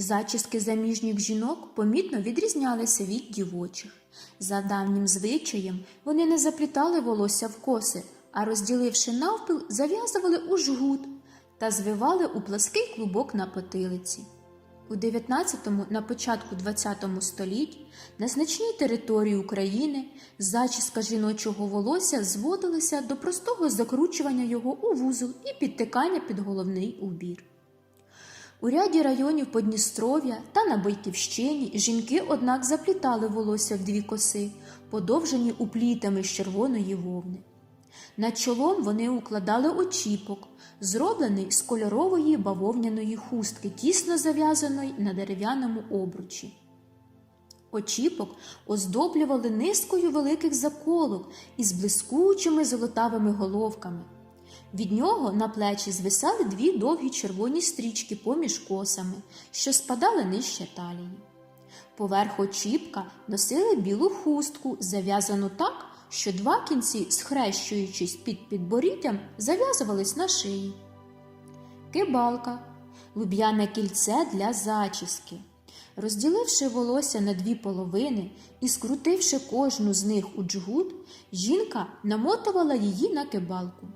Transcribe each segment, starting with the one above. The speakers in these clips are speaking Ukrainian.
Зачіски заміжніх жінок помітно відрізнялися від дівочих. За давнім звичаєм вони не заплітали волосся в коси, а розділивши навпіл, зав'язували у жгут та звивали у плаский клубок на потилиці. У 19-му, на початку 20-му столітті на значній території України зачіска жіночого волосся зводилася до простого закручування його у вузол і підтикання під головний убір. У ряді районів Подністров'я та на Бойківщині жінки, однак, заплітали волосся в дві коси, подовжені уплітами з червоної вовни. Над чолом вони укладали очіпок, зроблений з кольорової бавовняної хустки, тісно зав'язаної на дерев'яному обручі. Очіпок оздоблювали низкою великих заколок із блискучими золотавими головками. Від нього на плечі звисали дві довгі червоні стрічки поміж косами, що спадали нижче талії. Поверх очіпка носили білу хустку, зав'язану так, що два кінці, схрещуючись під підборіддям, зав'язувались на шиї. Кибалка луб'яне кільце для зачіски. Розділивши волосся на дві половини і скрутивши кожну з них у джгут, жінка намотувала її на кибалку.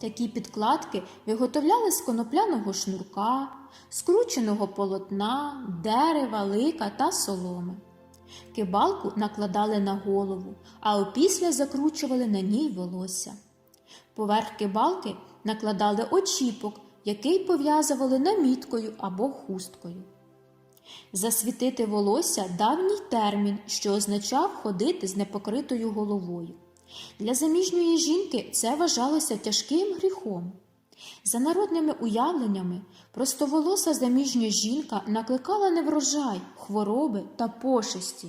Такі підкладки виготовляли з конопляного шнурка, скрученого полотна, дерева, лика та соломи. Кибалку накладали на голову, а опісля закручували на ній волосся. Поверх кибалки накладали очіпок, який пов'язували наміткою або хусткою. Засвітити волосся давній термін, що означав ходити з непокритою головою. Для заміжньої жінки це вважалося тяжким гріхом. За народними уявленнями, простоволоса заміжня жінка накликала неврожай, хвороби та пошесті.